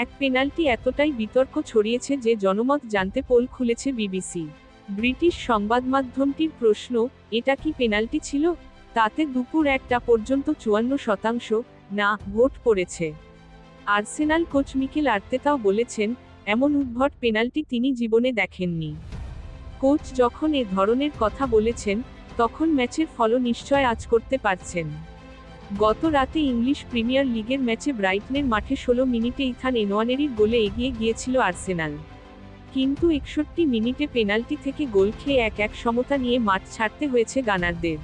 এক পেনাল্টি এতটাই বিতর্ক ছড়িয়েছে যে জনমত জানতে পোল খুলেছে বিবিসি। ব্রিটিশ সংবাদমাধ্যমটির প্রশ্ন, এটা কি পেনাল্টি ছিল? তাতে দুপুর একটা পর্যন্ত চুয়ান্ন শতাংশ, না, ভোট পড়েছে। আর্সেনাল কোচ মিকেল আর্তেতাও বলেছেন, এমন উদ্ভট পেনাল্টি তিনি জীবনে দেখেননি। কোচ যখন এ ধরনের কথা বলেছেন, তখন ম্যাচের ফল নিশ্চয় আজ করতে পারছেন। গত রাতে ইংলিশ প্রিমিয়ার লিগের ম্যাচে ব্রাইটনের মাঠে ষোলো মিনিটে ইথান এনোয়ানেরির গোলে এগিয়ে গিয়েছিল আর্সেনাল। কিন্তু একষট্টি মিনিটে পেনাল্টি থেকে গোল খেয়ে এক এক সমতা নিয়ে মাঠ ছাড়তে হয়েছে গানারদের।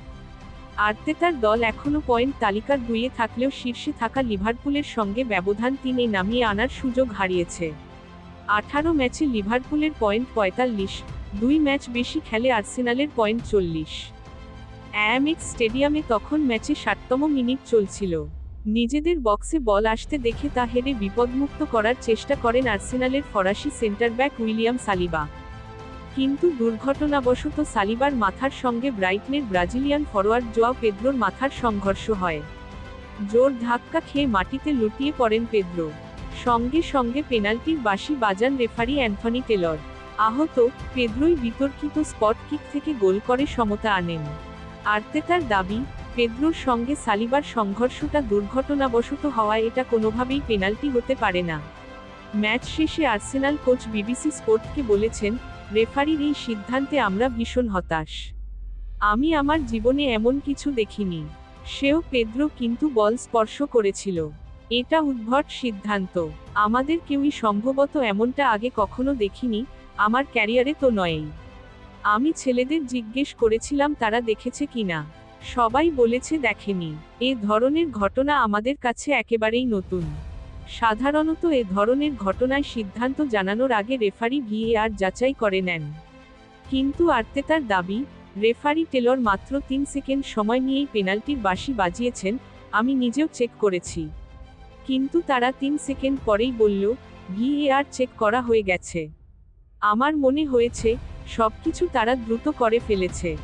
আর্তেতার দল এখনও পয়েন্ট তালিকার দুইয়ে থাকলেও শীর্ষে থাকা লিভারপুলের সঙ্গে ব্যবধান তিনে নামিয়ে আনার সুযোগ হারিয়েছে। আঠারো ম্যাচে লিভারপুলের পয়েন্ট পঁয়তাল্লিশ, দুই ম্যাচ বেশি খেলে আর্সেনালের পয়েন্ট চল্লিশ। অ্যামেক্স স্টেডিয়ামে তখন ম্যাচে ষাটতম মিনিট চলছিল। নিজেদের বক্সে বল আসতে দেখে তা হেরে বিপদমুক্ত করার চেষ্টা করেন আর্সেনালের ফরাসি সেন্টার ব্যাক উইলিয়াম সালিবা। কিন্তু দুর্ঘটনাবশত সালিবার মাথার সঙ্গে ব্রাইটনের ব্রাজিলিয়ান ফরোয়ার্ড জোয়া পেদ্রোর মাথার সংঘর্ষ হয়। জোর ধাক্কা খেয়ে মাটিতে লুটিয়ে পড়েন পেদ্রো। সঙ্গে সঙ্গে পেনাল্টির বাঁশি বাজান রেফারি অ্যান্থনি টেলর। আহত, পেদ্রোই বিতর্কিত স্পট কিক থেকে গোল করে সমতা আনেন। আর্তেতার দাবি, পেদ্রোর সঙ্গে সালিবার সংঘর্ষটা দুর্ঘটনাবশত হওয়ায় এটা কোনোভাবেই পেনাল্টি হতে পারে না। ম্যাচ শেষে আর্সেনাল কোচ বিবিসি স্পোর্টকে বলেছেন, রেফারির এই সিদ্ধান্তে আমরা ভীষণ হতাশ। আমি আমার জীবনে এমন কিছু দেখিনি। সেও পেদ্রো কিন্তু বল স্পর্শ করেছিল। এটা উদ্ভট সিদ্ধান্ত। আমাদের কেউই সম্ভবত এমনটা আগে কখনো দেখিনি, আমার ক্যারিয়ারে তো নয়ই। আমি ছেলেদের জিজ্ঞেস করেছিলাম তারা দেখেছে কিনা সবাই বলেছে দেখেনি। এ ধরনের ঘটনা আমাদের কাছে একেবারেই নতুন। সাধারণত এ ধরনের ঘটনায় সিদ্ধান্ত জানানোর আগে রেফারি ভিএআর যাচাই করে নেন। কিন্তু আর্তেতার দাবি, রেফারি টেলর মাত্র তিন সেকেন্ড সময় নিয়েই পেনাল্টির বাঁশি বাজিয়েছেন, আমি নিজেও চেক করেছি। কিন্তু তারা তিন সেকেন্ড পরেই বলল, ভিএআর চেক করা হয়ে গেছে। আমার মনে হয়েছে সবকিছু তারা দ্রুত করে ফেলেছে।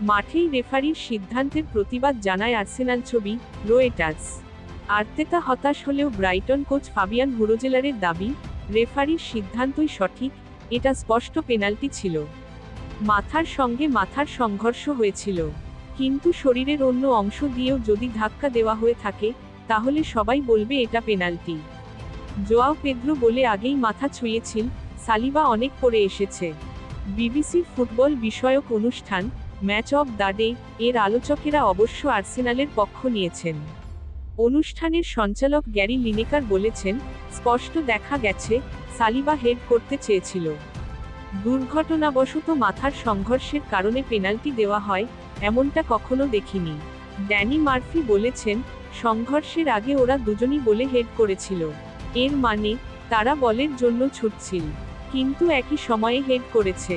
মাঠেই রেফারির সিদ্ধান্তের প্রতিবাদ জানায় আর্সেনাল ছবি, রোয়েটার্স। আর্তেতা হতাশ হলেও ব্রাইটন কোচ ফাবিয়ান হুরোজেলারের দাবি, রেফারির সিদ্ধান্তই সঠিক, এটা স্পষ্ট পেনাল্টি ছিল। মাথার সঙ্গে মাথার সংঘর্ষ হয়েছিল। কিন্তু শরীরের অন্য অংশ দিয়েও যদি ধাক্কা দেওয়া হয়ে থাকে, তাহলে সবাই বলবে এটা পেনাল্টি। জোয়াও পেদ্রো বলে আগেই মাথা ছুঁয়েছিল, সালিবা অনেক পরে এসেছে। বিবিসির ফুটবল বিষয়ক অনুষ্ঠান, ম্যাচ অব দ্য ডে, এর আলোচকেরা অবশ্য আর্সেনালের পক্ষ নিয়েছেন। অনুষ্ঠানের সঞ্চালক গ্যারি লিনেকার বলেছেন, স্পষ্ট দেখা গেছে, সালিবা হেড করতে চেয়েছিল। দুর্ঘটনাবশত মাথার সংঘর্ষের কারণে পেনাল্টি দেওয়া হয়, এমনটা কখনো দেখিনি। ড্যানি মার্ফি বলেছেন, সংঘর্ষের আগে ওরা দুজনই বলে হেড করেছিল। এর মানে তারা বলের জন্য ছুটছিল। কিন্তু একই সময়ে হেড করেছে।